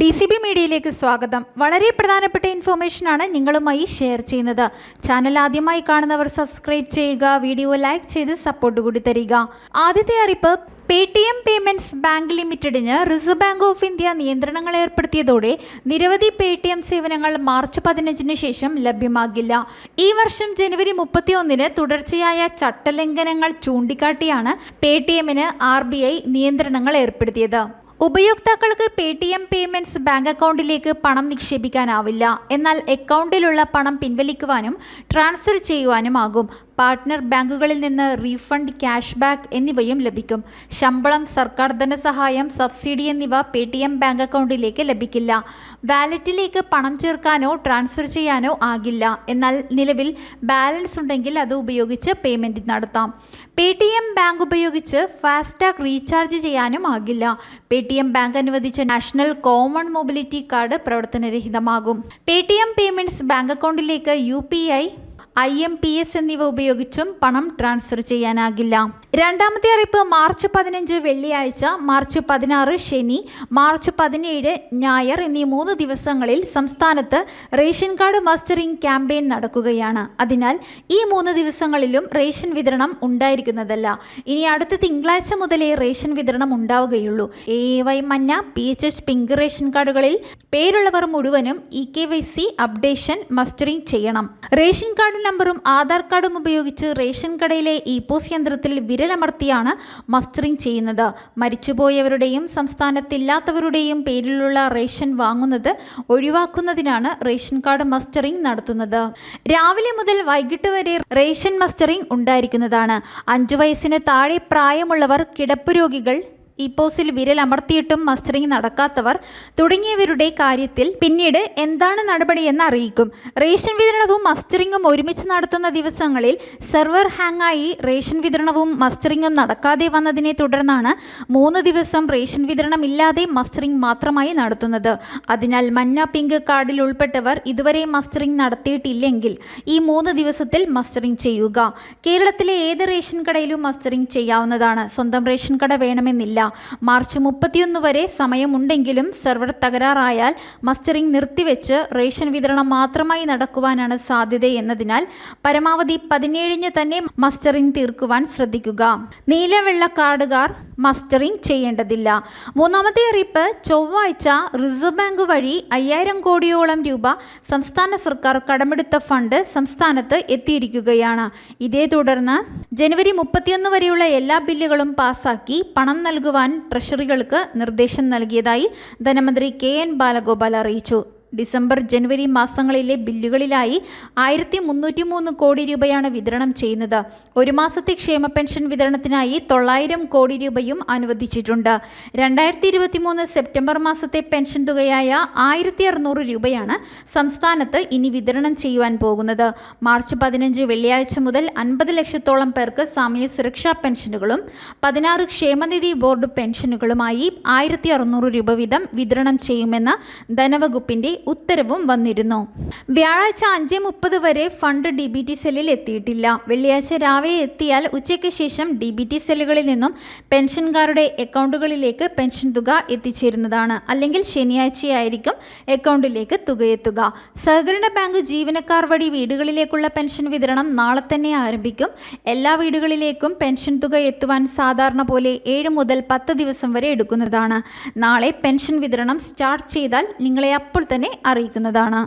D C B മീഡിയയിലേക്ക് സ്വാഗതം. വളരെ പ്രധാനപ്പെട്ട ഇൻഫോർമേഷനാണ് നിങ്ങളുമായി ഷെയർ ചെയ്യുന്നത്. ചാനൽ ആദ്യമായി കാണുന്നവർ സബ്സ്ക്രൈബ് ചെയ്യുക വീഡിയോ ലൈക്ക് ചെയ്ത് സപ്പോർട്ട് കൂടി തരിക. ആദ്യത്തെ അറിയിപ്പ് pay T M payments bank ലിമിറ്റഡിന് റിസർവ് ബാങ്ക് ഓഫ് ഇന്ത്യ നിയന്ത്രണങ്ങൾ ഏർപ്പെടുത്തിയതോടെ നിരവധി പേ ടി എം സേവനങ്ങൾ മാർച്ച് പതിനഞ്ചിന് ശേഷം ലഭ്യമാകില്ല. ഈ വർഷം ജനുവരി മുപ്പത്തിയൊന്നിന് തുടർച്ചയായ ചട്ടലംഘനങ്ങൾ ചൂണ്ടിക്കാട്ടിയാണ് പേ ടി എമ്മിന് ആർ ബി ഐ നിയന്ത്രണങ്ങൾ ഏർപ്പെടുത്തിയത്. ഉപയോക്താക്കൾക്ക് pay T M payments bank അക്കൗണ്ടിലേക്ക് പണം നിക്ഷേപിക്കാനാവില്ല. എന്നാൽ അക്കൗണ്ടിലുള്ള പണം പിൻവലിക്കുവാനും ട്രാൻസ്ഫർ ചെയ്യുവാനുമാകും. പാർട്ട്ണർ ബാങ്കുകളിൽ നിന്ന് റീഫണ്ട് ക്യാഷ് ബാക്ക് എന്നിവയും ലഭിക്കും. ശമ്പളം സർക്കാർ ധനസഹായം സബ്സിഡി എന്നിവ പേ ടി എം ബാങ്ക് അക്കൗണ്ടിലേക്ക് ലഭിക്കില്ല. വാലറ്റിലേക്ക് പണം ചേർക്കാനോ ട്രാൻസ്ഫർ ചെയ്യാനോ ആകില്ല. എന്നാൽ നിലവിൽ ബാലൻസ് ഉണ്ടെങ്കിൽ അത് ഉപയോഗിച്ച് പേയ്മെന്റ് നടത്താം. പേ ടി എം ബാങ്ക് ഉപയോഗിച്ച് ഫാസ്ടാഗ് റീചാർജ് ചെയ്യാനും ആകില്ല. പേ ടി എം ബാങ്ക് അനുവദിച്ച നാഷണൽ കോമൺ മൊബിലിറ്റി കാർഡ് പ്രവർത്തനരഹിതമാകും. Pay T M payments bank അക്കൗണ്ടിലേക്ക് U P I I M P S എന്നിവ ഉപയോഗിച്ചും പണം ട്രാൻസ്ഫർ ചെയ്യാനാകില്ല. രണ്ടാമത്തെ അറിയിപ്പ് മാർച്ച് പതിനഞ്ച് വെള്ളിയാഴ്ച മാർച്ച് പതിനാറ് ശനി മാർച്ച് പതിനേഴ് ഞായർ എന്നീ മൂന്ന് ദിവസങ്ങളിൽ സംസ്ഥാനത്ത് റേഷൻ കാർഡ് മസ്റ്ററിംഗ് ക്യാമ്പയിൻ നടക്കുകയാണ്. അതിനാൽ ഈ മൂന്ന് ദിവസങ്ങളിലും റേഷൻ വിതരണം ഉണ്ടായിരിക്കുന്നതല്ല. ഇനി അടുത്ത തിങ്കളാഴ്ച മുതലേ റേഷൻ വിതരണം ഉണ്ടാവുകയുള്ളൂ. എ വൈ മഞ്ഞ P H H pink ration കാർഡുകളിൽ പേരുള്ളവർ മുഴുവനും e K Y C updation mustering ചെയ്യണം. റേഷൻ കാർഡ് നമ്പറും ആധാർ കാർഡും ഉപയോഗിച്ച് റേഷൻ കടയിലെ ഇ പോസ് യന്ത്രത്തിൽ വിരലമർത്തിയാണ് മസ്റ്ററിംഗ് ചെയ്യുന്നത്. മരിച്ചുപോയവരുടെയും സംസ്ഥാനത്തില്ലാത്തവരുടെയും പേരിലുള്ള റേഷൻ വാങ്ങുന്നത് ഒഴിവാക്കുന്നതിനാണ് റേഷൻ കാർഡ് മസ്റ്ററിംഗ് നടത്തുന്നത്. രാവിലെ മുതൽ വൈകിട്ട് വരെ റേഷൻ മസ്റ്ററിംഗ് ഉണ്ടായിരിക്കുന്നതാണ്. അഞ്ചു വയസ്സിന് താഴെ പ്രായമുള്ളവർ കിടപ്പ് രോഗികൾ ഇപ്പോസിൽ വിരലമർത്തിയിട്ടും മസ്റ്ററിംഗ് നടക്കാത്തവർ തുടങ്ങിയവരുടെ കാര്യത്തിൽ പിന്നീട് എന്താണ് നടപടിയെന്ന് അറിയിക്കും. റേഷൻ വിതരണവും മസ്റ്ററിങ്ങും ഒരുമിച്ച് നടത്തുന്ന ദിവസങ്ങളിൽ സെർവർ ഹാങ്ങായി റേഷൻ വിതരണവും മസ്റ്ററിങ്ങും നടക്കാതെ വന്നതിനെ തുടർന്നാണ് മൂന്ന് ദിവസം റേഷൻ വിതരണം ഇല്ലാതെ മസ്റ്ററിംഗ് മാത്രമായി നടത്തുന്നത്. അതിനാൽ മഞ്ഞ പിങ്ക് കാർഡിൽ ഉൾപ്പെട്ടവർ ഇതുവരെ മസ്റ്ററിംഗ് നടത്തിയിട്ടില്ലെങ്കിൽ ഈ മൂന്ന് ദിവസത്തിൽ മസ്റ്ററിംഗ് ചെയ്യുക. കേരളത്തിലെ ഏത് റേഷൻ കടയിലും മസ്റ്ററിംഗ് ചെയ്യാവുന്നതാണ്. സ്വന്തം റേഷൻ കട വേണമെന്നില്ല. മാർച്ച് മുപ്പത്തിയൊന്ന് വരെ സമയമുണ്ടെങ്കിലും സെർവർ തകരാറായാൽ മസ്റ്ററിംഗ് നിർത്തിവെച്ച് റേഷൻ വിതരണം മാത്രമായി നടക്കുവാനാണ് സാധ്യത എന്നതിനാൽ പരമാവധി പതിനേഴിന് തന്നെ മസ്റ്ററിംഗ് തീർക്കുവാൻ ശ്രദ്ധിക്കുക. നീലവെള്ള കാർഡുകാർ മസ്റ്ററിംഗ് ചെയ്യേണ്ടതില്ല. മൂന്നാമത്തെ അറിയിപ്പ് ചൊവ്വാഴ്ച റിസർവ് ബാങ്ക് വഴി അയ്യായിരം കോടിയോളം രൂപ സംസ്ഥാന സർക്കാർ കടമെടുത്ത ഫണ്ട് സംസ്ഥാനത്ത് എത്തിയിരിക്കുകയാണ്. ഇതേ തുടർന്ന് ജനുവരി മുപ്പത്തിയൊന്ന് വരെയുള്ള എല്ലാ ബില്ലുകളും പാസാക്കി പണം നൽകുവാൻ ട്രഷറികൾക്ക് നിർദ്ദേശം നൽകിയതായി ധനമന്ത്രി കെ എൻ ബാലഗോപാൽ അറിയിച്ചു. ഡിസംബർ ജനുവരി മാസങ്ങളിലെ ബില്ലുകളിലായി ആയിരത്തി മുന്നൂറ്റി മൂന്ന് കോടി രൂപയാണ് വിതരണം ചെയ്യുന്നത്. ഒരു മാസത്തെ ക്ഷേമ പെൻഷൻ വിതരണത്തിനായി തൊള്ളായിരം കോടി രൂപയും അനുവദിച്ചിട്ടുണ്ട്. രണ്ടായിരത്തി ഇരുപത്തി മൂന്ന് സെപ്റ്റംബർ മാസത്തെ പെൻഷൻ തുകയായ ആയിരത്തി അറുന്നൂറ് രൂപയാണ് സംസ്ഥാനത്ത് ഇനി വിതരണം ചെയ്യുവാൻ പോകുന്നത്. മാർച്ച് പതിനഞ്ച് വെള്ളിയാഴ്ച മുതൽ അൻപത് ലക്ഷത്തോളം പേർക്ക് സാമൂഹ്യ സുരക്ഷാ പെൻഷനുകളും പതിനാറ് ക്ഷേമനിധി ബോർഡ് പെൻഷനുകളുമായി ആയിരത്തി അറുന്നൂറ് രൂപ വീതം വിതരണം ചെയ്യുമെന്ന് ധനവകുപ്പിന്റെ ഉത്തരവും വന്നിരുന്നു. വ്യാഴാഴ്ച അഞ്ച് മുപ്പത് വരെ ഫണ്ട് ഡി ബി ടി സെല്ലിൽ എത്തിയിട്ടില്ല. വെള്ളിയാഴ്ച രാവിലെ എത്തിയാൽ ഉച്ചയ്ക്ക് ശേഷം ഡി ബി ടി സെല്ലുകളിൽ നിന്നും പെൻഷൻകാരുടെ അക്കൗണ്ടുകളിലേക്ക് പെൻഷൻ തുക എത്തിച്ചേരുന്നതാണ്. അല്ലെങ്കിൽ ശനിയാഴ്ചയായിരിക്കും അക്കൗണ്ടിലേക്ക് തുകയെത്തുക സഹകരണ ബാങ്ക് ജീവനക്കാർ വഴി വീടുകളിലേക്കുള്ള പെൻഷൻ വിതരണം നാളെ തന്നെ ആരംഭിക്കും. എല്ലാ വീടുകളിലേക്കും പെൻഷൻ തുക എത്തുവാൻ സാധാരണ പോലെ ഏഴ് മുതൽ പത്ത് ദിവസം വരെ എടുക്കുന്നതാണ്. നാളെ പെൻഷൻ വിതരണം സ്റ്റാർട്ട് ചെയ്താൽ നിങ്ങളെ അപ്പോൾ അറിയിക്കുന്നതാണ്.